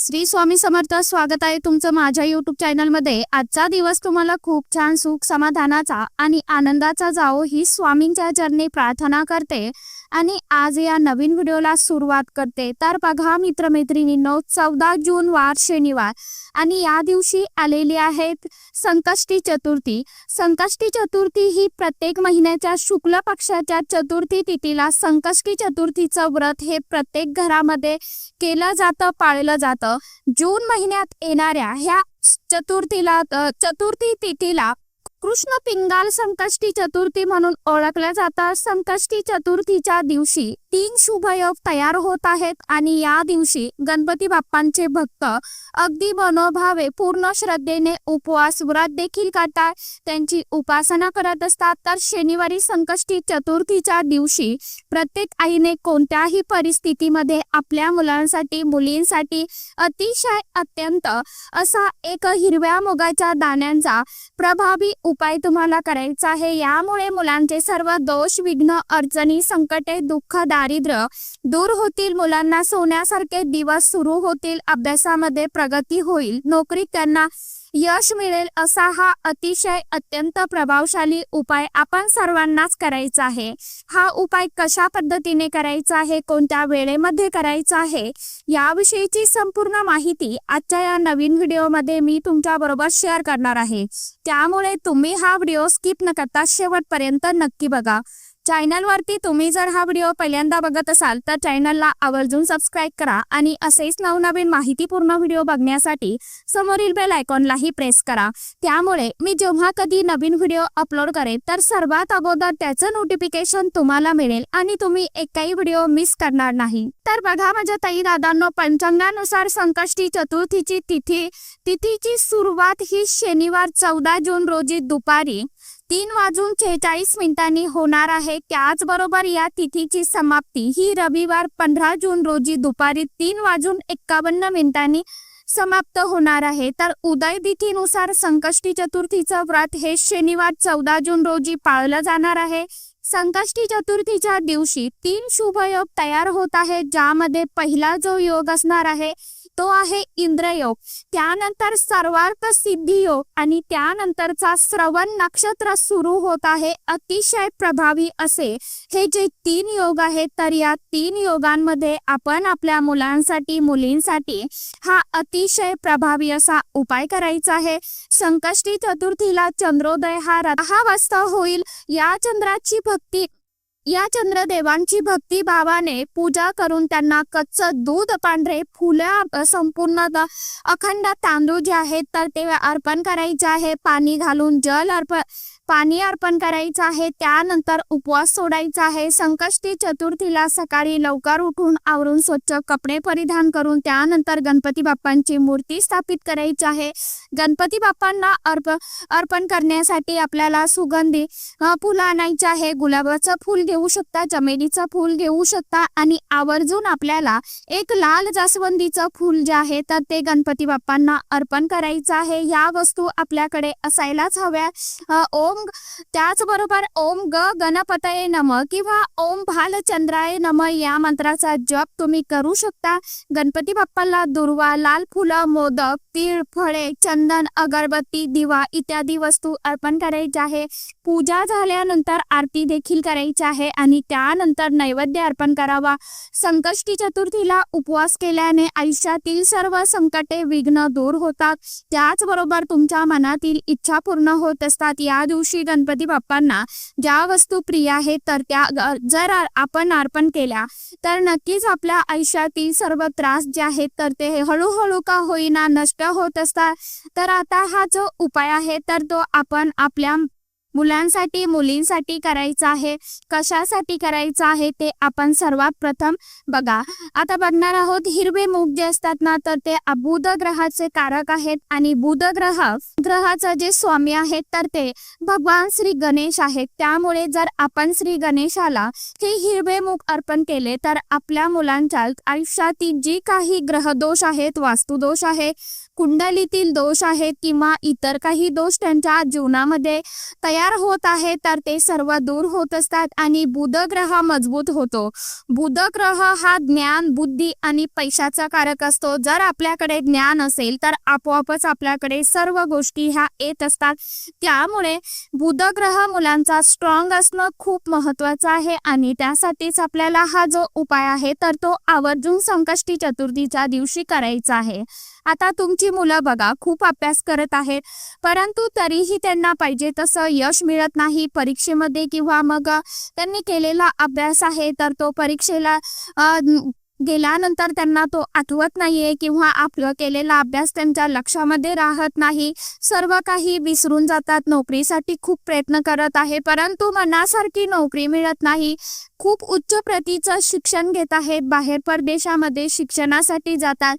श्री स्वामी समर्थ स्वागत आहे तुमचं माझ्या युट्यूब चॅनलमध्ये आजचा दिवस तुम्हाला खूप छान सुख समाधानाचा आणि आनंदाचा जावो ही स्वामींच्या चरणी प्रार्थना करते. आणि आज या नवीन व्हिडिओला सुरुवात करते. तर बघा मित्रमैत्रिणींनो चौदा जून वार शनिवार आणि या दिवशी आलेली आहेत संकष्टी चतुर्थी. संकष्टी चतुर्थी ही प्रत्येक महिन्याच्या शुक्ल पक्षाच्या चतुर्थी तिथीला संकष्टी चतुर्थीचं व्रत हे प्रत्येक घरामध्ये केलं जातं पाळलं जातं. जून महिन्यात येणाऱ्या ह्या चतुर्थीला चतुर्थी तिथीला कृष्ण पिंगाल संकष्टी चतुर्थी म्हणून ओळखल्या जातात. संकष्टी चतुर्थीच्या दिवशी तीन शुभयोग तयार होत आहेत आणि या दिवशी गणपती बाप्पांचे भक्त अगदी मनोभावे पूर्ण श्रद्धेने उपवास व्रत देखील करतात. त्यांची उपासना करत असतात. तर शनिवारी संकष्टी चतुर्थीच्या दिवशी प्रत्येक आईने कोणत्याही परिस्थितीमध्ये आपल्या मुलांसाठी मुलींसाठी अतिशय अत्यंत असा एक हिरव्या मुगाच्या दाण्यांचा प्रभावी उपाय तुम्हाला करायचा आहे. यामुळे मुलांचे सर्व दोष विघ्न अडचणी संकटे दुःख दारिद्र्य दूर होतील मुलांना सोन्यासारखे दिवस सुरू होतील अभ्यासामध्ये प्रगती होईल नोकरी त्यांना यश मिळेल असा हा अतिशय अत्यंत प्रभावशाली उपाय आपण सर्वांनाच करायचा आहे. हा उपाय कशा पद्धतीने करायचा आहे कोणत्या वेळेमध्ये करायचा आहे याविषयीची संपूर्ण माहिती आजच्या या नवीन व्हिडिओमध्ये मी तुमच्या बरोबर शेअर करणार आहे. त्यामुळे तुम्ही हा व्हिडिओ स्किप न करता शेवटपर्यंत नक्की बघा. चॅनलवरती तुम्ही जर हा व्हिडिओ पहिल्यांदा बघत असाल तर चॅनलला आवर्जून सबस्क्राईब करा आणि असेच नवनवीन माहितीपूर्ण व्हिडिओ बघण्यासाठी समोरील बेल आयकॉनलाही प्रेस करा. त्यामुळे मी जेव्हा कधी नवीन व्हिडिओ अपलोड करेन तर सर्वात अगोदर त्याचं नोटिफिकेशन तुम्हाला मिळेल आणि तुम्ही एकही व्हिडिओ मिस करणार नाही. तर बघा माझ्या ताई दादांनो पंचांगानुसार संकष्टी चतुर्थीची तिथी तिथीची सुरुवात ही शनिवार चौदा जून रोजी दुपारी तीन वाजून छेचाळीस मिनिटांनी होणार आहे. त्याचबरोबर या तिथीची समाप्ती. ही रविवार पंधरा जून रोजी दुपारी तीन वाजून एक्कावन्न मिनिटांनी समाप्त होणार आहे. तर उदय तिथीनुसार संकष्टी चतुर्थीचं व्रत हे शनिवार चौदा जून रोजी पाळलं जाणार आहे. संकष्टी चतुर्थीच्या दिवशी तीन शुभयोग तयार होत आहे ज्यामध्ये पहिला जो योग असणार आहे तो आहे इंद्रयोग. त्यानंतर सर्वार्थ सिद्धी योग आणि त्यानंतरचा श्रवण नक्षत्र सुरू होत आहे. अतिशय प्रभावी असे. हे जे तीन योग आहेत तर या तीन योगांमध्ये आपण आपल्या मुलांसाठी मुलींसाठी हा अतिशय प्रभावी असा उपाय करायचा आहे. संकष्टी चतुर्थीला चंद्रोदय हा दहा वाजता होईल. या चंद्राची भक्ती या चंद्रदेवांची भक्ती भावाने पूजा करून त्यांना कच्चं दूध पांढरे फुलं संपूर्ण अखंड तांदूळ जे आहेत तर ते अर्पण करायचे आहे. पाणी घालून जल अर्पण पाणी अर्पण करायचं आहे. त्यानंतर उपवास सोडायचा आहे. संकष्टी चतुर्थीला सकाळी लवकर उठून आवरून स्वच्छ कपडे परिधान करून त्यानंतर गणपती बाप्पांची मूर्ती स्थापित करायची आहे. गणपती बाप्पांना अर्प अर्पण करण्यासाठी आपल्याला सुगंधी फुलं आणायचे आहे. गुलाबाचं फूल घेऊ शकता चमेलीचं फूल घेऊ शकता आणि आवर्जून आपल्याला एक लाल जास्वंदीचं फूल जे आहे तर ते गणपती बाप्पांना अर्पण करायचं आहे. या वस्तू आपल्याकडे असायलाच हव्या. ओम त्याचबरोबर ओम ग गणपतये नम किंवा ओम भालचंद्राय नम या मंत्राचा जप तुम्ही करू शकता. गणपती बाप्पाला दुर्वा लाल फुलं मोदक तीळ फळे चंदन अगरबत्ती दिवा इत्यादी वस्तू अर्पण करायचे आहे. पूजा झाल्यानंतर आरती देखील करायची आहे आणि त्यानंतर नैवेद्य अर्पण करावा. संकष्टी चतुर्थीला उपवास केल्याने आयुष्यातील सर्व संकटे विघ्न दूर होतात. त्याचबरोबर तुमच्या मनातील इच्छा पूर्ण होत असतात. या दिवशी गणपती बाप्पांना ज्या वस्तू प्रिय आहेत तर त्या जर आपण अर्पण केल्या तर नक्कीच आपल्या आयुष्यातील सर्व त्रास जे आहेत तर ते हळूहळू का होईना नष्ट होत असतात. तर आता हा जो उपाय आहे तर तो आपण आपल्या मुलांसाठी मुलींसाठी करायचं आहे कशासाठी करायचं आहे ते आपण सर्वात प्रथम बघा. आता बघणार आहोत हिरवे मूग जे असतात ना तर ते बुध ग्रहाचे कारक आहेत आणि बुध ग्रह ग्रहाचं जे स्वामी आहेत तर ते भगवान श्री गणेश आहेत. त्यामुळे जर आपण श्री गणेशाला हे हिरवे मूग अर्पण केले तर आपल्या मुलांच्या आयुष्यातील जी काही ग्रहदोष आहेत वास्तुदोष आहे कुंडलीतील दोष आहेत किंवा इतर काही दोष त्यांच्या जीवनामध्ये तयार होत आहे तर ते सर्व दूर होत असतात आणि बुध ग्रह मजबूत होतो. बुध ग्रह हा ज्ञान बुद्धी आणि पैशाचा कारक असतो. जर आपल्याकडे ज्ञान असेल तर आपोआपच आपल्याकडे सर्व गोष्टी ह्या येत असतात. त्यामुळे बुध ग्रह मुलांचा स्ट्रॉंग असणं खूप महत्वाचं आहे आणि त्यासाठीच आपल्याला हा जो उपाय आहे तर तो आवर्जून संकष्टी चतुर्थीच्या दिवशी करायचा आहे. आता तुमची मुलं बघा खूप अभ्यास करत आहेत. परंतु तरीही त्यांना पाहिजे तसं यश मिळत नाही. परीक्षेमध्ये किंवा मग त्यांनी केलेला अभ्यास आहे तर तो परीक्षेला गेल्यानंतर त्यांना तो आठवत नाहीये किंवा आपलं केलेला अभ्यास त्यांच्या लक्षामध्ये राहत नाही. सर्व काही विसरून जातात. नोकरीसाठी खूप प्रयत्न करत आहे. परंतु मनासारखी नोकरी मिळत नाही. खूप उच्च प्रतीचं शिक्षण घेत आहेत. बाहेर परदेशामध्ये शिक्षणासाठी जातात.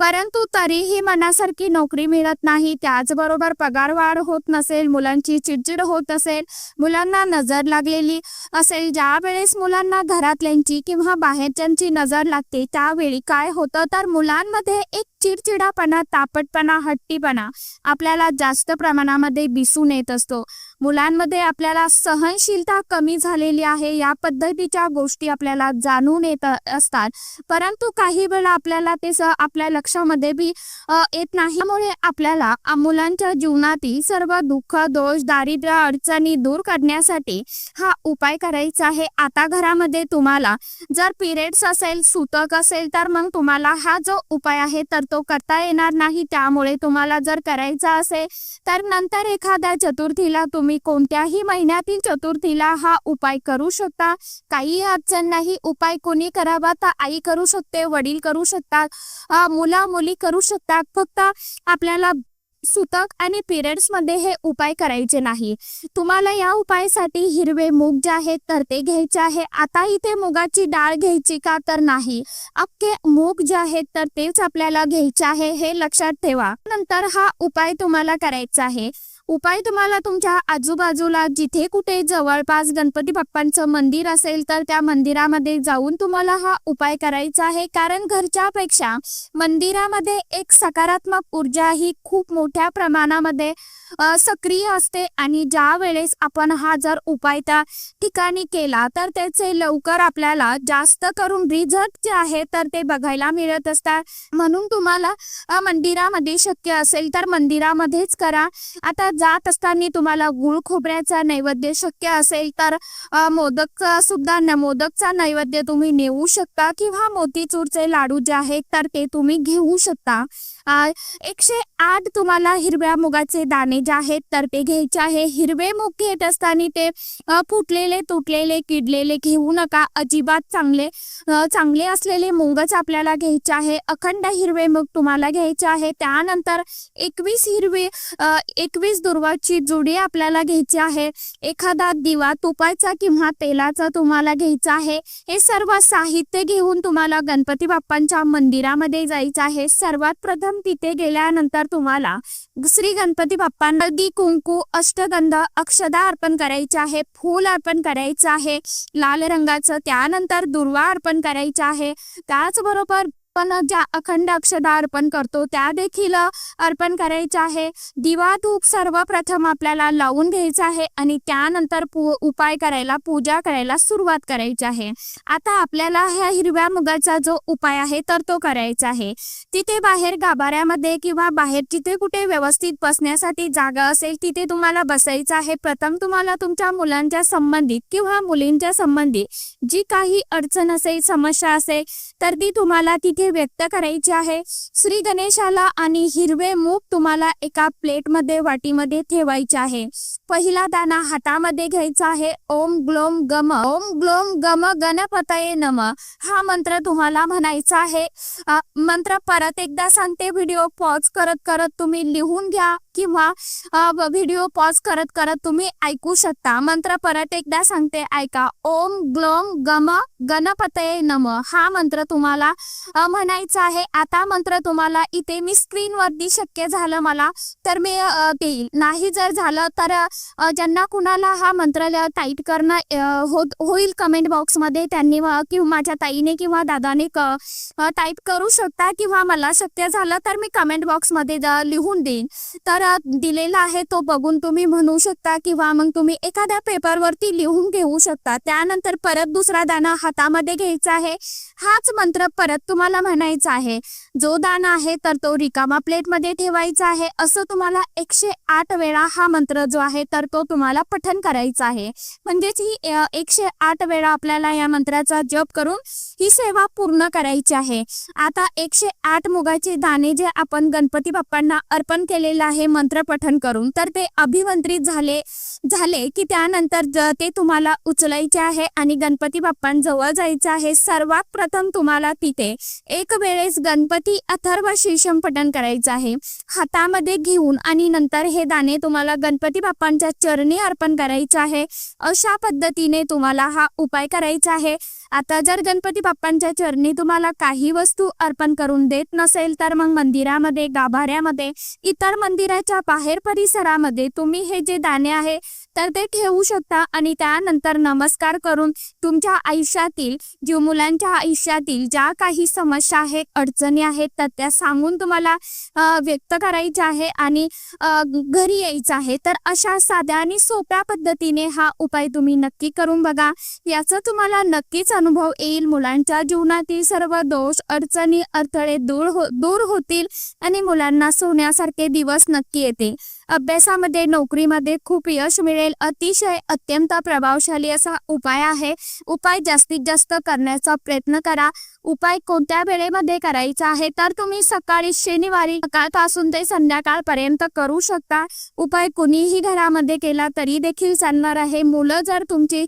परंतु तरीही मनासारखी नोकरी मिळत नाही. त्याचबरोबर पगारवाढ होत नसेल मुलांची चिडचिड होत असेल मुलांना नजर लागलेली असेल ज्यावेळेस मुलांना घरातल्यांची किंवा बाहेरच्यांची नजर लागते त्यावेळी काय होतं? तर मुलांमध्ये एक चिडचिडापणा तापटपणा हट्टीपणा आपल्याला जास्त प्रमाणामध्ये दिसून येत असतो. मुलांमध्ये आपल्याला सहनशीलता कमी झालेली आहे या पद्धतीच्या गोष्टी आपल्याला जाणून येत असतात. परंतु काही वेळा आपल्याला ते स- आपल्या लक्षामध्ये बी येत नाही. त्यामुळे आपल्याला मुलांच्या जीवनातील सर्व दुःख दोष दारिद्र्य अडचणी दूर करण्यासाठी हा उपाय करायचा आहे. आता घरामध्ये तुम्हाला जर पिरियड्स असेल सुतक असेल तर मग तुम्हाला हा जो उपाय आहे तर तो करता येणार नाही. त्यामुळे तुम्हाला जर करायचा असेल तर नंतर एखाद्या चतुर्थीला तुम्ही कोणत्याही महिन्यातील चतुर्थीला हा उपाय करू शकता. काही अडचण नाही. उपाय कोणी करावा तर आई करू शकते वडील करू शकतात मुला मुली करू शकतात. फक्त आपल्याला सुतक आणि पिरियड्समध्ये हे उपाय करायचे नाही. तुम्हाला या उपायासाठी हिरवे मूग जे आहेत तर ते घ्यायचे आहे. आता इथे मुगाची डाळ घ्यायची का तर नाही. अख्खे मूग जे आहेत तर तेच आपल्याला घ्यायचे आहे. हे लक्षात ठेवा. नंतर हा उपाय तुम्हाला करायचा आहे. उपाय तुम्हाला तुमच्या आजूबाजूला जिथे कुठे जवळपास गणपती बाप्पांचं मंदिर असेल तर त्या मंदिरामध्ये जाऊन तुम्हाला हा उपाय करायचा आहे. कारण घरच्यापेक्षा मंदिरामध्ये एक सकारात्मक ऊर्जा ही खूप मोठ्या प्रमाणामध्ये सक्रिय असते आणि ज्या वेळेस आपण हा जर उपाय त्या ठिकाणी केला तर त्याचे लवकर आपल्याला जास्त करून रिझल्ट जे आहे तर ते बघायला मिळत असतात. म्हणून तुम्हाला मंदिरामध्ये शक्य असेल तर मंदिरामध्येच करा. आता जात असताना तुम्हाला गुळ खोबऱ्याचा नैवेद्य शक्य असेल तर मोदक मोदकचा सुद्धा न मोदकचा नैवेद्य तुम्ही नेऊ शकता किंवा मोतीचूरचे लाडू जे आहेत तर ते तुम्ही घेऊ शकता. एकशे आठ तुम्हाला हिरव्या मुगाचे दाणे जे आहेत तर ते घ्यायचे आहे हिरवे मूग घेत असताना ते फुटलेले तुटलेले किडलेले घेऊ नका. अजिबात चांगले चांगले असलेले मूगच आपल्याला घ्यायचे आहे. अखंड हिरवे मूग तुम्हाला घ्यायचे आहे. त्यानंतर एकवीस हिरवी एकवीस दुर्वाची जुडी आपल्याला घ्यायची आहे. एखादा दिवा तुपाचा किंवा तेलाचा तुम्हाला घ्यायचा आहे. हे सर्व साहित्य घेऊन तुम्हाला गणपती बाप्पांच्या मंदिरामध्ये जायचं आहे. सर्वात प्रथम तिथे गेल्यानंतर तुम्हाला श्री गणपती बाप्पा हळदी कुंकू अष्टगंध अक्षदा अर्पण करायचे आहे फूल अर्पण करायचं आहे लाल रंगाचं त्यानंतर दुर्वा अर्पण करायचं आहे. त्याचबरोबर आपण ज्या अखंड अक्षदा अर्पण करतो त्या देखील अर्पण करायचं आहे. दिवा धूप सर्वप्रथम आपल्याला लावून घ्यायचा आहे आणि त्यानंतर उपाय करायला पूजा करायला सुरुवात करायची आहे. आता आपल्याला ह्या हिरव्या मुगाचा जो उपाय आहे तर तो करायचा आहे. तिथे बाहेर गाभाऱ्यामध्ये किंवा बाहेर जिथे कुठे व्यवस्थित बसण्यासाठी जागा असेल तिथे तुम्हाला बसायचं आहे. प्रथम तुम्हाला तुमच्या मुलांच्या संबंधित किंवा मुलींच्या संबंधित जी काही अडचण असेल समस्या असेल तर ती तुम्हाला तिथे व्यक्त करायची आहे. श्री गणेशाला आणि हिरवे मूग तुम्हाला एका प्लेटमध्ये वाटीमध्ये ठेवायचे आहे. पहिला दाना हातामध्ये घ्यायचा आहे. ओम ग्लोम गम ओम ग्लोम गम गणपतये नम. हा मंत्र तुम्हाला म्हणायचा आहे. मंत्र परत एकदा सांगते. व्हिडिओ पॉज करत करत तुम्ही लिहून घ्या किंवा व्हिडिओ पॉज करत करत तुम्ही ऐकू शकता. मंत्र परत एकदा सांगते. ऐका. ओम ग्लोम गम गणपतये नम. हा मंत्र तुम्हाला म्हणायचं आहे आता मंत्र तुम्हाला इथे मी स्क्रीनवरती शक्य झालं मला तर मी देईल. नाही जर झालं तर ज्यांना कुणाला हा मंत्र टाईप करणं होत होईल कमेंट बॉक्समध्ये त्यांनी किंवा माझ्या ताईने किंवा दादाने टाईप करू शकता किंवा मला शक्य झालं तर मी कमेंट बॉक्समध्ये लिहून देईन. तर दिलेला आहे तो बघून तुम्ही म्हणू शकता किंवा मग तुम्ही एखाद्या पेपरवरती लिहून घेऊ शकता. त्यानंतर परत दुसरा दाना हातामध्ये घ्यायचा आहे. हाच मंत्र परत तुम्हाला म्हणायचा आहे. जो दाना आहे तर तो रिकामा प्लेटमध्ये ठेवायचा आहे. असं तुम्हाला एकशे आठ वेळा हा मंत्र जो आहे तर तो तुम्हाला पठन करायचा आहे. म्हणजेच ही एकशे आठ वेळा आपल्याला या मंत्राचा जप करून ही सेवा पूर्ण करायची आहे. आता एकशे आठ मुगाचे दाणे जे आपण गणपती बाप्पांना अर्पण केलेलं आहे मंत्र पठन करून तर ते अभिमंत्रित झाले झाले की त्यानंतर ते तुम्हाला उचलायचे आहे आणि गणपती बाप्पांजवळ जायचं आहे. सर्वात सर्वप्रथम तुम्हाला तिथे एक वेळेस गणपती अथर्व शीर्षम पठण करायचं आहे. हातामध्ये घेऊन आणि नंतर हे दाणे तुम्हाला गणपती बाप्पांच्या चरणी अर्पण करायचं आहे. अशा पद्धतीने तुम्हाला हा उपाय करायचा आहे. आता जर गणपती बाप्पांच्या चरणी तुम्हाला काही वस्तू अर्पण करून देत नसेल तर मग मंदिरामध्ये गाभाऱ्यामध्ये इतर मंदिराच्या बाहेर परिसरामध्ये तुम्ही हे जे दाणे आहे तर ते ठेवू शकता आणि त्यानंतर नमस्कार करून तुमच्या आयुष्यातील जीव मुलांच्या आयुष्यातील ज्या काही समस्या आहेत अडचणी आहेत तर त्या सांगून तुम्हाला व्यक्त करायच्या आहे आणि घरी यायचं आहे. तर अशा साध्या आणि सोप्या पद्धतीने हा उपाय तुम्ही नक्की करून बघा. याचं तुम्हाला नक्कीच अनुभव येईल. मुलांच्या जीवनातील सर्व दोष अडचणी अडथळे दूर हो दूर होतील आणि मुलांना सोन्यासारखे दिवस नक्की येते अभ्यासामध्ये नोकरीमध्ये खूप यश मिळेल. अतिशय अत्यंत प्रभावशाली असा उपाय आहे. उपाय जास्तीत जास्त करण्याचा प्रयत्न करा. उपाय कोणत्या वेळेमध्ये करायचा आहे? तर तुम्ही सकाळी शनिवारी सकाळपासून ते संध्याकाळपर्यंत करू शकता. उपाय कुणीही घरामध्ये केला तरी देखील चालणार आहे. मुलं जर तुमची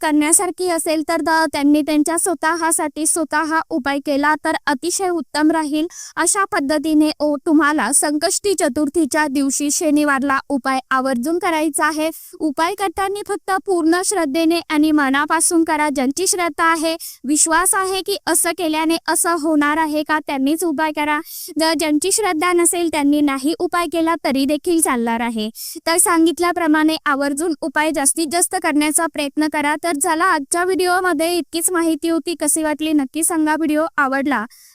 करण्यासारखी असेल तर त्यांनी त्यांच्या स्वतःसाठी स्वतः हा उपाय केला तर अतिशय उत्तम राहील. अशा पद्धतीने ओ तुम्हाला संकष्टी चतुर्थीच्या दिवशी शनि शनिवारला उपाय आवर्जून करायचा आहे. उपाय करताना फक्त पूर्ण श्रद्धेने आणि मनापासून करा. ज्यांची श्रद्धा आहे विश्वास आहे की असं केल्याने असं होणार आहे का त्यांनीच उपाय करा. जर ज्यांची श्रद्धा नसेल त्यांनी नाही उपाय केला तरी देखील चालणार आहे. तर सांगितल्याप्रमाणे आवर्जून उपाय जास्तीत जास्त करण्याचा प्रयत्न करा. तर झाला आजच्या व्हिडिओमध्ये इतकीच माहिती होती. कशी वाटली नक्की सांगा. व्हिडिओ आवडला